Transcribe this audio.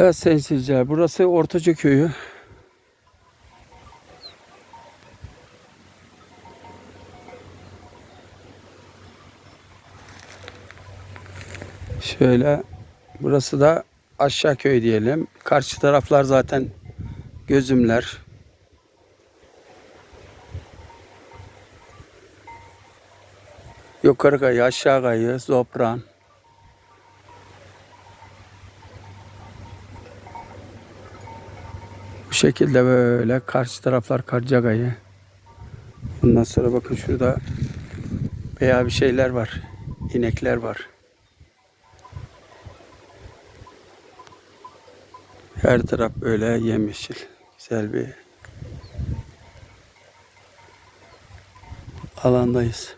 Evet sayın seyirciler burası Ortaca Köyü. Şöyle burası da aşağı köy diyelim. Karşı taraflar zaten gözümler. Yukarı kayı, aşağı kayı, Zopran. Şekilde böyle karşı taraflar Karcagay'ı. Ondan sonra bakın şurada veya bir şeyler var. İnekler var. Her taraf böyle yemyeşil. Güzel bir alandayız.